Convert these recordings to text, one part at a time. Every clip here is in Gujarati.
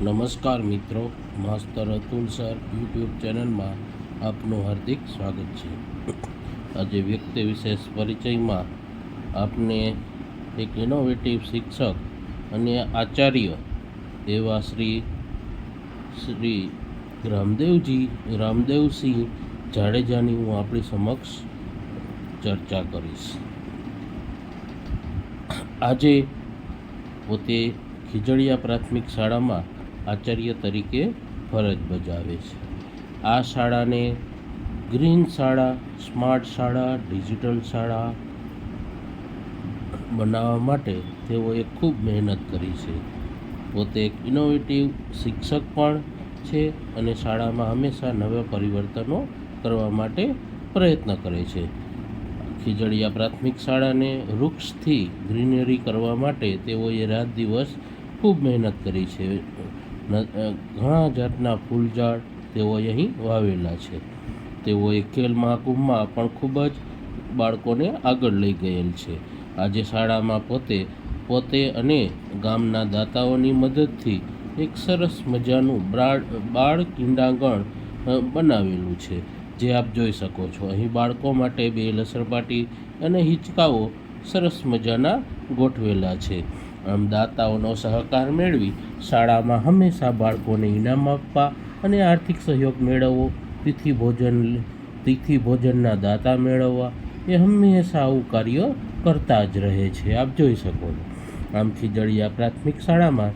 નમસ્કાર મિત્રો, માસ્તર અતુલ સર યુટ્યુબ ચેનલમાં આપનું હાર્દિક સ્વાગત છે. આજે વ્યક્તિ વિશેષ પરિચયમાં આપને એક ઇનોવેટિવ શિક્ષક અને આચાર્ય એવા શ્રી શ્રી રામદેવજી, રામદેવસિંહ જાડેજાની હું આપણી સમક્ષ ચર્ચા કરીશ. આજે પોતે ખીજડીયા પ્રાથમિક શાળામાં આચાર્ય તરીકે ફરજ બજાવે છે. આ શાળાને ગ્રીન શાળા, સ્માર્ટ શાળા, ડિજિટલ શાળા બનાવવા માટે તેઓએ ખૂબ મહેનત કરી છે. પોતે એક ઇનોવેટિવ શિક્ષક પણ છે અને શાળામાં હંમેશા નવા પરિવર્તનો કરવા માટે પ્રયત્ન કરે છે. ખીજડીયા પ્રાથમિક શાળાને વૃક્ષથી ગ્રીનરી કરવા માટે તેઓએ રાત દિવસ ખૂબ મહેનત કરી છે. ઘણા જાતના ફૂલઝાડ તેઓએ અહીં વાવેલા છે. તેઓએ ખેલ મહાકુંભમાં પણ ખૂબ જ બાળકોને આગળ લઈ ગયેલ છે. આજે શાળામાં પોતે પોતે અને ગામના દાતાઓની મદદથી એક સરસ મજાનું બાળ ક્રીડાંગણ બનાવેલું છે. જે આપ જોઈ શકો છો. અહીં બાળકો માટે બે લસરપાટી અને હિંચકાઓ સરસ મજાના ગોઠવેલા છે. આમ દાતાઓનો સહકાર મેળવી શાળામાં હંમેશા બાળકોને ઇનામ આપવા અને આર્થિક સહયોગ મેળવવો, તિથિ ભોજન, તિથિ ભોજનના દાતા મેળવવા, એ હંમેશા આવું કાર્ય કરતા જ રહે છે. આપ જોઈ શકો છો. આમ ખીજડીયા પ્રાથમિક શાળામાં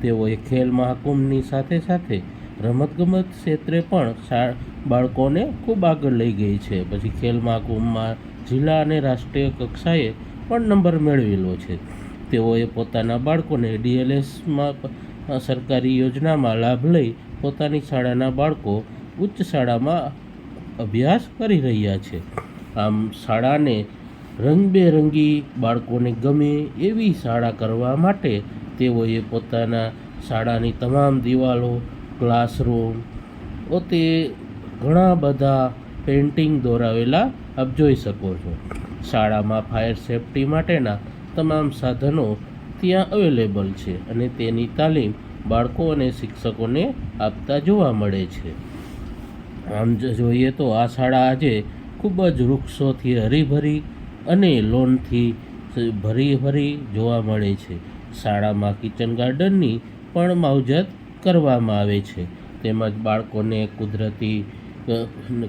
તેઓએ ખેલ મહાકુંભની સાથે સાથે રમતગમત ક્ષેત્રે પણ બાળકોને ખૂબ આગળ લઈ ગઈ છે. પછી ખેલ મહાકુંભમાં જિલ્લા અને રાષ્ટ્રીય કક્ષાએ પણ નંબર મેળવેલો છે. તેઓએ પોતાના બાળકોને ડીએલએસમાં સરકારી યોજનામાં લાભ લઈ પોતાની શાળાના બાળકો ઉચ્ચ શાળામાં અભ્યાસ કરી રહ્યા છે. આમ શાળાને રંગબેરંગી બાળકોને ગમે એવી શાળા કરવા માટે તેઓએ પોતાના શાળાની તમામ દિવાલો, ક્લાસરૂમ, પોતે ઘણા બધા પેઇન્ટિંગ દોરાવેલા આપ જોઈ શકો છો. શાળામાં ફાયર સેફટી માટેના તમામ સાધનો ત્યાં અવેલેબલ છે અને તેની તાલીમ બાળકો અને શિક્ષકોને આપતા જોવા મળે છે. આમ જોઈએ તો આ શાળા આજે ખૂબ જ વૃક્ષોથી હરીભરી અને લોનથી ભરી ભરી જોવા મળે છે. શાળામાં કિચન ગાર્ડનની પણ માવજત કરવામાં આવે છે. તેમજ બાળકોને કુદરતી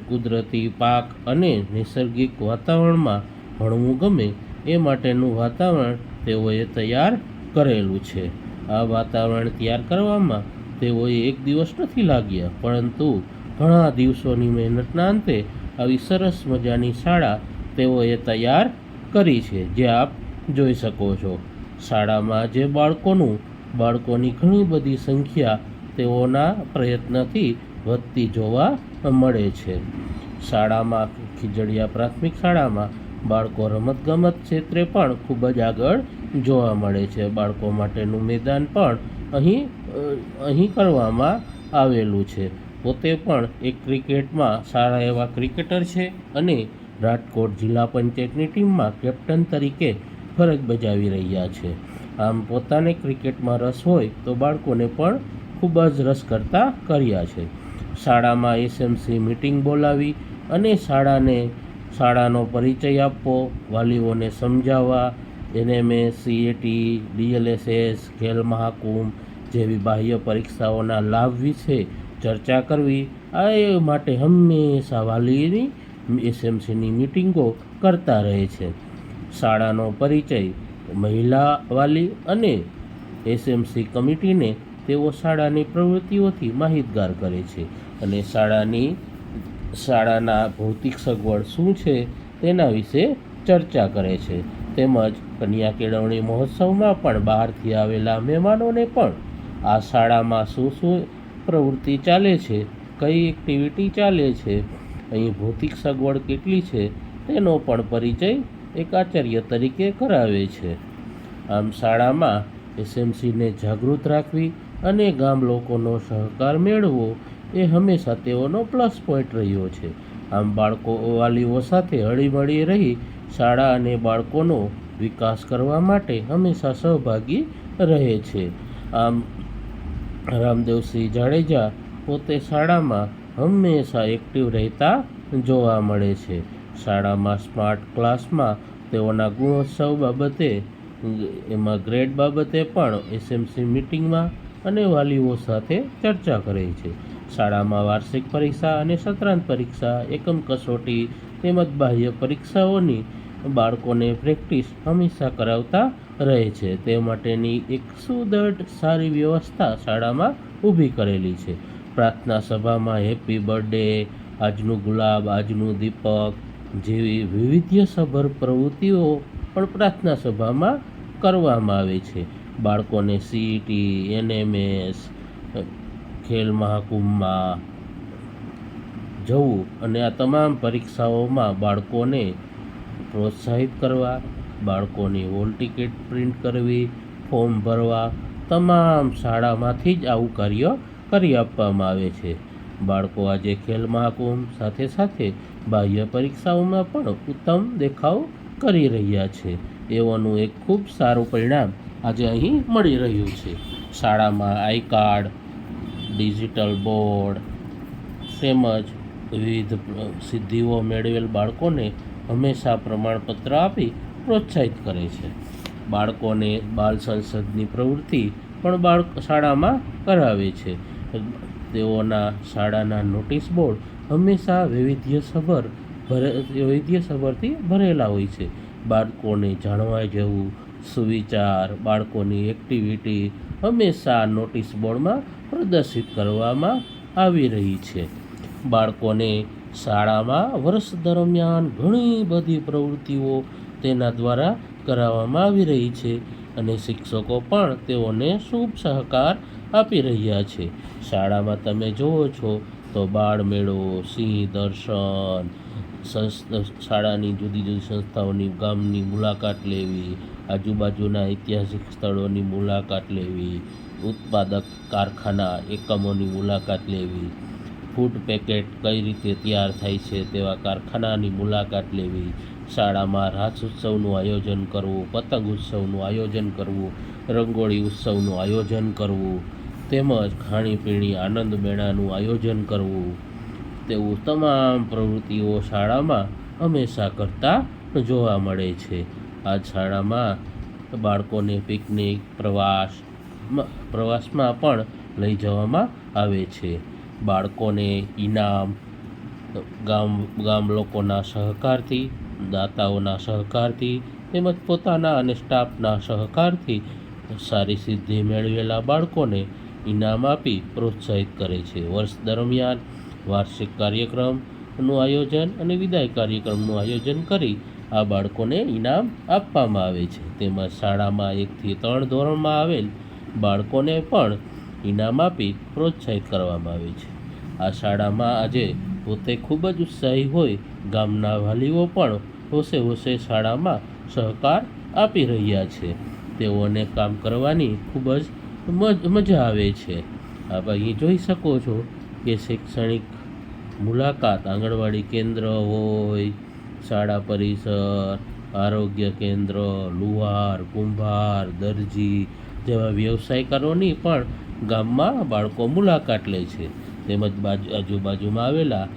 કુદરતી પાક અને નૈસર્ગિક વાતાવરણમાં ભણવું ગમે એ માટેનું વાતાવરણ તેઓએ તૈયાર કરેલું છે. આ વાતાવરણ તૈયાર કરવામાં તેઓએ એક દિવસ નથી લાગ્યા, પરંતુ ઘણા દિવસોની મહેનતના અંતે આવી સરસ મજાની શાળા તેઓએ તૈયાર કરી છે, જે આપ જોઈ શકો છો. શાળામાં જે બાળકોનું, બાળકોની ઘણી બધી સંખ્યા તેઓના પ્રયત્નથી વધતી જોવા મળે છે. શાળામાં ખીજડીયા પ્રાથમિક શાળામાં બાળકો રમતગમત ક્ષેત્રે પણ ખૂબ જ આગળ જોવા મળે છે. બાળકો માટેનું મેદાન પણ અહીં અહીં કરવામાં આવેલું છે. પોતે પણ એક ક્રિકેટમાં સારા એવા ક્રિકેટર છે અને રાજકોટ જિલ્લા પંચાયતની ટીમમાં કેપ્ટન તરીકે ફરજ બજાવી રહ્યા છે. આમ પોતાને ક્રિકેટમાં રસ હોય તો બાળકોને પણ ખૂબ જ રસ કરતા કર્યા છે. શાળામાં એસએમસી મિટિંગ બોલાવી અને શાળાને શાળાનો પરિચય આપવો વાલીઓને સમજાવવા. NMS, CAT, DLSS, Khel Mahakumbh જેવી બાહ્ય પરીક્ષાઓના લાભ વિશે ચર્ચા કરવી. આ એ માટે હંમેશા વાલીની, એસએમસીની મિટિંગો કરતા રહે છે. શાળાનો પરિચય, મહિલા વાલી અને એસએમસી કમિટીને તેઓ શાળાની પ્રવૃત્તિઓથી માહિતગાર કરે છે અને શાળાની શાળાના ભૌતિક સગવડ શું છે તેના વિશે ચર્ચા કરે છે. તેમજ કન્યા કેળવણી મહોત્સવમાં પણ બહારથી આવેલા મહેમાનોને પણ આ શાળામાં શું શું પ્રવૃત્તિ ચાલે છે, કઈ એક્ટિવિટી ચાલે છે, અહીં ભૌતિક સગવડ કેટલી છે તેનો પણ પરિચય એક આચાર્ય તરીકે કરાવે છે. આમ શાળામાં એસએમસીને જાગૃત રાખવી અને ગામ લોકોનો સહકાર મેળવવો એ હંમેશા તેઓનો પ્લસ પોઈન્ટ રહ્યો છે. આમ બાળકો વાલીઓ સાથે હળીમળી રહી શાળા અને બાળકોનો વિકાસ કરવા માટે હંમેશા સહભાગી રહે છે. આમ રામદેવસિંહ જાડેજા પોતે શાળામાં હંમેશા એક્ટિવ રહેતા જોવા મળે છે. શાળામાં સ્માર્ટ ક્લાસમાં તેઓના ગુણોત્સવ બાબતે, એમાં ગ્રેડ બાબતે પણ એસએમસી મિટિંગમાં અને વાલીઓ સાથે ચર્ચા કરે છે. શાળામાં વાર્ષિક પરીક્ષા અને સત્રાંત પરીક્ષા, એકમ કસોટી તેમજ બાહ્ય પરીક્ષાઓની બાળકોને પ્રેક્ટિસ હંમેશા કરાવતા રહે છે. તે માટેની એક સુદૃઢ સારી વ્યવસ્થા શાળામાં ઊભી કરેલી છે. પ્રાર્થના સભામાં હેપી બર્થડે, આજનું ગુલાબ, આજનું દીપક જેવી વૈવિધ્યસભર પ્રવૃત્તિઓ પણ પ્રાર્થના સભામાં કરવામાં આવે છે. બાળકોને સીઈટી એનએમએસ ખેલ મહાકુંભમાં જવું અને આ તમામ પરીક્ષાઓમાં બાળકોને પ્રોત્સાહિત કરવા, બાળકોની હોલ ટિકિટ પ્રિન્ટ કરવી, ફોર્મ ભરવા, તમામ શાળામાંથી જ આવું કાર્ય કરી આપવામાં આવે છે. બાળકો આજે ખેલ મહાકુંભ સાથે સાથે બાહ્ય પરીક્ષાઓમાં પણ ઉત્તમ દેખાવ કરી રહ્યા છે. એવાનું એક ખૂબ સારું પરિણામ આજે અહીં મળી રહ્યું છે. શાળામાં આઈ કાર્ડ ડિજિટલ બોર્ડ તેમજ વિવિધ સિદ્ધિઓ મેળવેલ બાળકોને હંમેશા પ્રમાણપત્ર આપી પ્રોત્સાહિત કરે છે. બાળકોને બાલ સંસદની પ્રવૃત્તિ પણ બાળક શાળામાં કરાવે છે. તેઓના શાળાના નોટિસ બોર્ડ હંમેશા વૈવિધ્યસભર ભરે, વૈવિધ્યસભરથી ભરેલા હોય છે. બાળકોને જાણવા જેવું સુવિચાર, બાળકોની એક્ટિવિટી હંમેશા નોટિસ બોર્ડમાં પ્રદર્શિત કરવામાં આવી રહી છે. બાળકોને શાળામાં વર્ષ દરમિયાન ઘણી બધી પ્રવૃત્તિઓ તેના દ્વારા કરાવવામાં આવી રહી છે અને શિક્ષકો પણ તેઓને શુભ સહકાર આપી રહ્યા છે. શાળામાં તમે જુઓ છો તો બાળ મેળો, સિંહ દર્શન શાળાની જુદી જુદી સંસ્થાઓની ગામની મુલાકાત લેવી આજુબાજુના ઐતિહાસિક સ્થળોની મુલાકાત લેવી, ઉત્પાદક કારખાના એકમોની મુલાકાત લેવી, ફૂડ પેકેટ કઈ રીતે તૈયાર થાય છે તેવા કારખાનાની મુલાકાત લેવી, શાળામાં રાસ ઉત્સવનું આયોજન કરવું, પતંગ ઉત્સવનું આયોજન કરવું, રંગોળી ઉત્સવનું આયોજન કરવું, તેમજ ખાણીપીણી આનંદ મેળાનું આયોજન કરવું. તેવું તમામ પ્રવૃત્તિઓ શાળામાં હંમેશા કરતા જોવા મળે છે. આ શાળામાં બાળકોને પિકનિક, પ્રવાસ પ્રવાસમાં પણ લઈ જવામાં આવે છે. બાળકોને ઇનામ, ગામ ગામ લોકોના સહકારથી, દાતાઓના સહકારથી, તેમજ પોતાના અને સ્ટાફના સહકારથી સારી સિદ્ધિ મેળવેલા બાળકોને ઇનામ આપી પ્રોત્સાહિત કરે છે. વર્ષ દરમિયાન વાર્ષિક કાર્યક્રમનું આયોજન અને વિદાય કાર્યક્રમનું આયોજન કરી આ બાળકોને ઇનામ આપવામાં આવે છે. તેમાં શાળામાં એકથી ત્રણ ધોરણમાં આવેલ બાળકોને પણ ઇનામ આપી પ્રોત્સાહિત કરવામાં આવે છે. આ શાળામાં આજે પોતે ખૂબ જ ઉત્સાહી હોય ગામના વાલીઓ પણ હોશે હોશે શાળામાં સહકાર આપી રહ્યા છે. તેઓને કામ કરવાની ખૂબ જ મજ આવે છે. આપ અહીં જોઈ શકો છો કે શૈક્ષણિક મુલાકાત આંગણવાડી કેન્દ્ર હોય શાળા પરિસર, આરોગ્ય કેન્દ્ર, લુહાર, કુંભાર, દરજી જેવા વ્યવસાયકારોની પણ ગામમાં બાળકો મુલાકાત લે છે. તેમજ બાજુ, આજુબાજુમાં આવેલા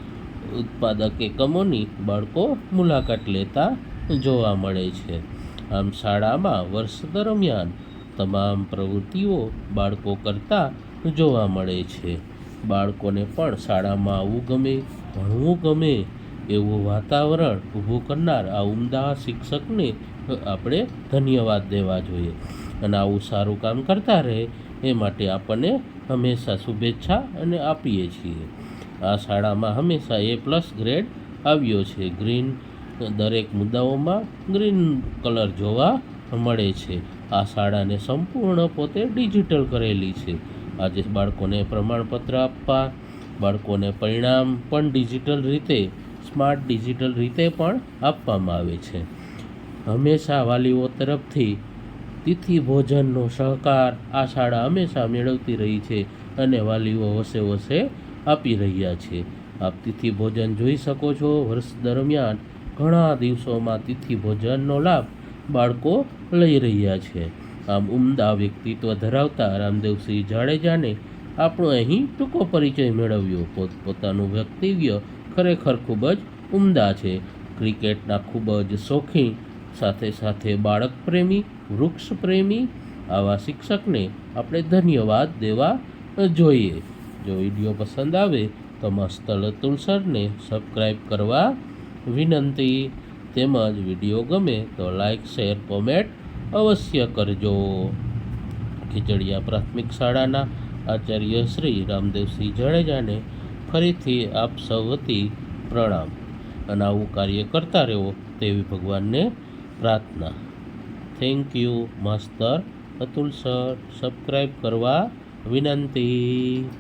ઉત્પાદક એકમોની બાળકો મુલાકાત લેતા જોવા મળે છે. આમ શાળામાં વર્ષ દરમિયાન તમામ પ્રવૃત્તિઓ બાળકો કરતા જોવા મળે છે. બાળકોને પણ શાળામાં આવવું ગમે, ભણવું ગમે એવું વાતાવરણ ઊભું કરનાર આ ઉમદા શિક્ષકને આપણે ધન્યવાદ દેવા જોઈએ. અને આવું સારું કામ કરતા રહે એ માટે આપણને હંમેશા શુભેચ્છા અને આપીએ છીએ. આ શાળામાં હંમેશા એ પ્લસ ગ્રેડ આવ્યો છે. ગ્રીન દરેક મુદ્દાઓમાં ગ્રીન કલર જોવા મળે છે. આ શાળાને સંપૂર્ણ પોતે ડિજિટલ કરેલી છે. આજે બાળકોને પ્રમાણપત્ર આપવા, બાળકોને પરિણામ પણ ડિજિટલ રીતે સ્માર્ટ ડિજિટલ રીતે પણ આપવામાં આવે છે. હંમેશા વાલીઓ તરફથી તિથિ ભોજનનો સહકાર આ શાળા હંમેશા મેળવતી રહી છે અને વાલીઓ હોશે હોશે આપી રહ્યા છે. આપ તિથિ ભોજન જોઈ શકો છો. વર્ષ દરમિયાન ઘણા દિવસોમાં તિથિ ભોજનનો લાભ બાળકો લઈ રહ્યા છે. આમ ઉમદા વ્યક્તિત્વ ધરાવતા રામદેવસિંહ જાડેજાને આપણો અહીં ટૂંકો પરિચય મેળવ્યો. પોતપોતાનું વ્યક્તિત્વ ખરેખર ખૂબ જ ઉમદા છે. ક્રિકેટના ખૂબ જ શોખીન, સાથે સાથે બાળક પ્રેમી, વૃક્ષ પ્રેમી આવા શિક્ષકને આપણે ધન્યવાદ દેવા જોઈએ. જો વીડિયો પસંદ આવે તો મસ્તલ તુલસરને સબસ્ક્રાઈબ કરવા વિનંતી. તેમજ વીડિયો ગમે તો લાઇક, શેર, કોમેન્ટ અવશ્ય કરજો. ખીચડિયા પ્રાથમિક શાળાના આચાર્ય શ્રી રામદેવસિંહ જાડેજાને ફરીથી આપ સૌ વતી પ્રણામ. અને આવું કાર્ય કરતા રહો તેવી ભગવાનને પ્રાર્થના. થેન્ક યુ માસ્તર અતુલ સર સબસ્ક્રાઈબ કરવા વિનંતી.